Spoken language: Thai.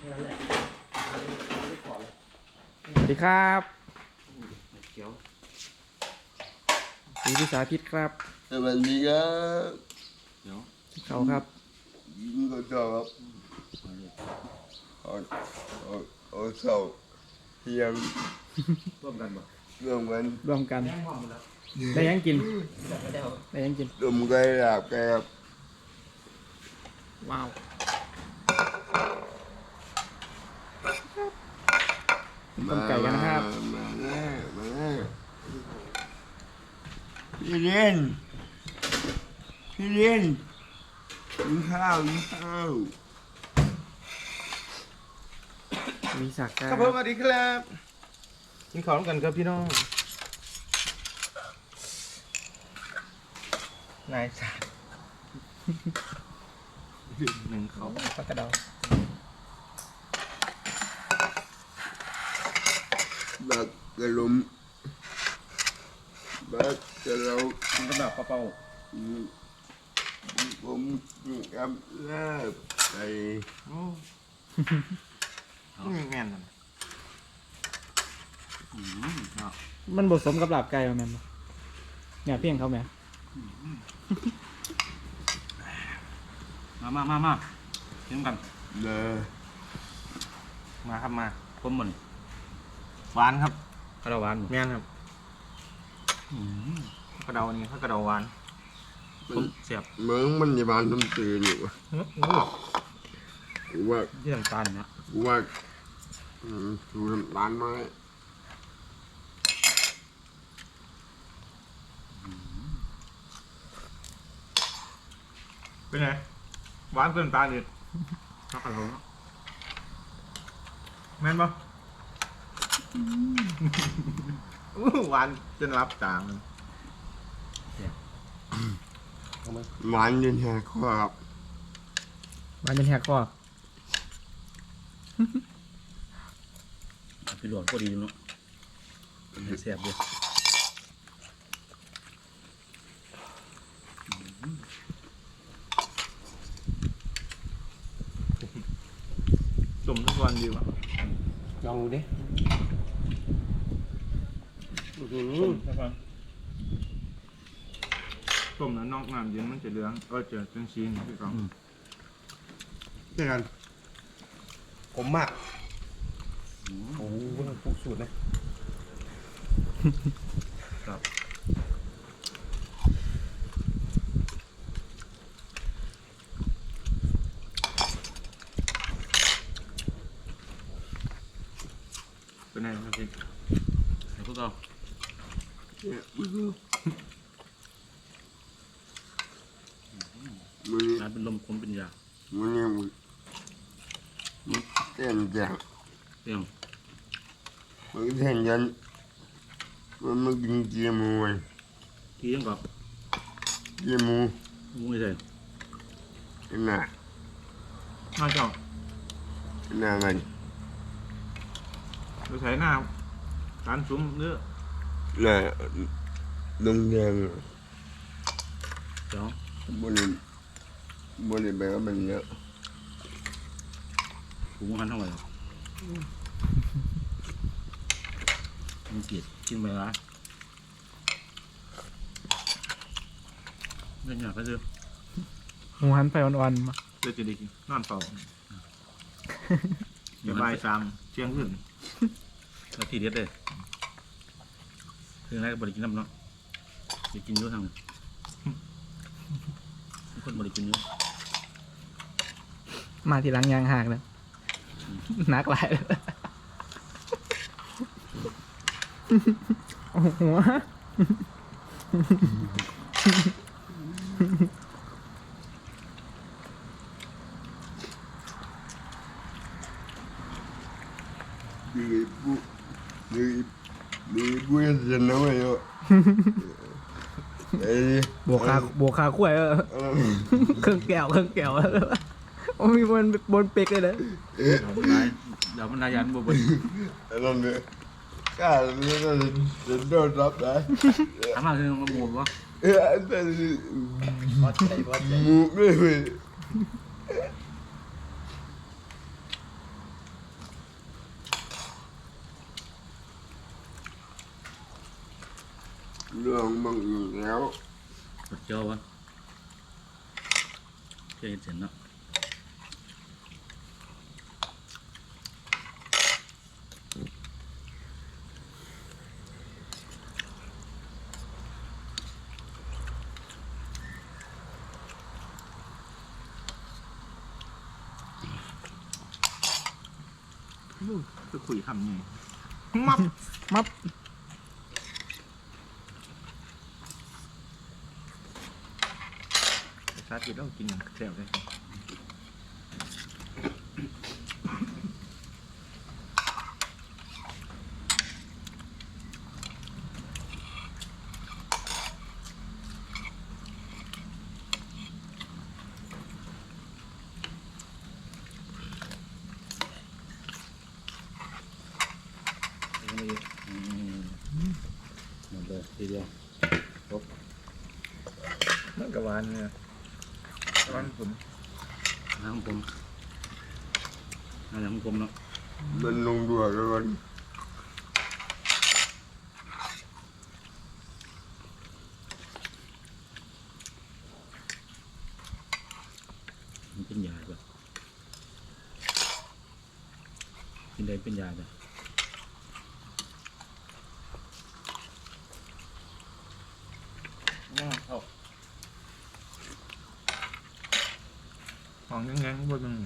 สวัสดีครับเขียวสีพิสาธิตครับสวัสดีครับเขียวเขาครับยิงก็ชอบครับมาเลยเอาเอาเอาเสาเทียมร่วมกันบ่รวมกันรวมกันแย่งห้องหมดแล้วได้ยังกินไม่ได้เอาได้ยังกินรวมกันหลับกันครับว้าว ต้มไก่กันนะครับมาแล้วมาแล้วพี่เลี้ยนพี่เลี้ยนกินข้าวกินข้าวมีสักครับผมสวัสดีครับกินข้าวร่วมกันครับพี่น้องนายสาหนึ่งเขาปากระเดา บักกระลมบักกระเรากินกระดาษเปล่าอืมผมกินกับลาบไก่ๆโอ้นี่แม่นนั่นอืมเอามันผสมกับลาบไก่มาแม่นบ่เนี่ยเพียงเขาแม่มามามามากินกันเด้อมาครับมาผมหมด หวานครับกระเดาหวานแม่นครับกระเดานี่ข้าวกระเดาหวานผมเสียบเหมือนมันจะบานน้ำตื่นอยู่ว่ะกูว่าที่น้ำตาลนะกูว่าอืมดูน้ำตาลไม้เป็นไงหวานเกินตาลเลยข้าวกระเดาแม่นปะอู้ หวานจนรับตามันหวานจนแหกคอครับมันเป็นแหกคอพี่หลวงก็ดีเนาะเสียบดีจมทุกวันดีว่ะลองดูดิ ต้มครับผมต้มแล้วนอกน้ำเย็นมันจะเหลืองก็จะจังซีนพี่กองเช่นกันผมมากโอ้โหปลูกสูตรเลยเป็นไงครับพี่ไอ้พวกเราเนี่ย มือมือน้ำเป็นลมคมเป็นยามือเนี่ยมือเต้นจังเรื่องมือเต้นยันมันมากินเกี๊ยวหมูไงที่ยังกับเกี๊ยวหมูมุ้งไม่ใช่น่ะน่าเจ้าน่ะมันเราใช้หน้าการซุ้มเนื้อ น่ะลงแดงเจ้าบนนี้บนนี้ไปก็มันเยอะถุงมันเท่าไหร่มันเกลียดกินไปละเรื่องอยากก็เจอหมูหันไฟอ่อนๆมาเพื่อจะได้กินนอนเฝ้าอย่าบ่ายสามเที่ยงขึ้นแล้วทีเด็ดเลย คือแรกบริกินน้ำเนาะบริกินเยอะทางคนบริกินเยอะมาทีหลังยางหักเลยหนักหลายเลยโอ้โห ดีปุ๊ดีดีปุ๊ยจะน้อย เยอะเอ้ยบวกขาบวกขาขั้วยเออเออเครื่องแก้วเครื่องแก้วโอ้มีบนบนเป๊กเลยนะเดี๋ยวมันนายเดี๋ยวมันนายยันบ่บ่อันนั้นเนี่ยกล้าเนี่ยจะจะโดนรับได้ถามมาคือมันหมูวะเออแต่วัดใจวัดใจหมูไม่เลย เรื่องมึงอยู่แล้วกดเจ้าวะเจ้าเห็นเสร็จเนาะจะคุยคำนี้มับ มับ ชาติต้องกินอย่างแซ่บเลยหมดเลยทีเดียวครบมันกระวานเนี่ยก ระวานผมน้ำผมน้ำผมเนาะมันลงด้วยแล้วกันมันเป็นยาป่ะกินได้เป็นยาป่ะเอาของ ยังไงบนมึง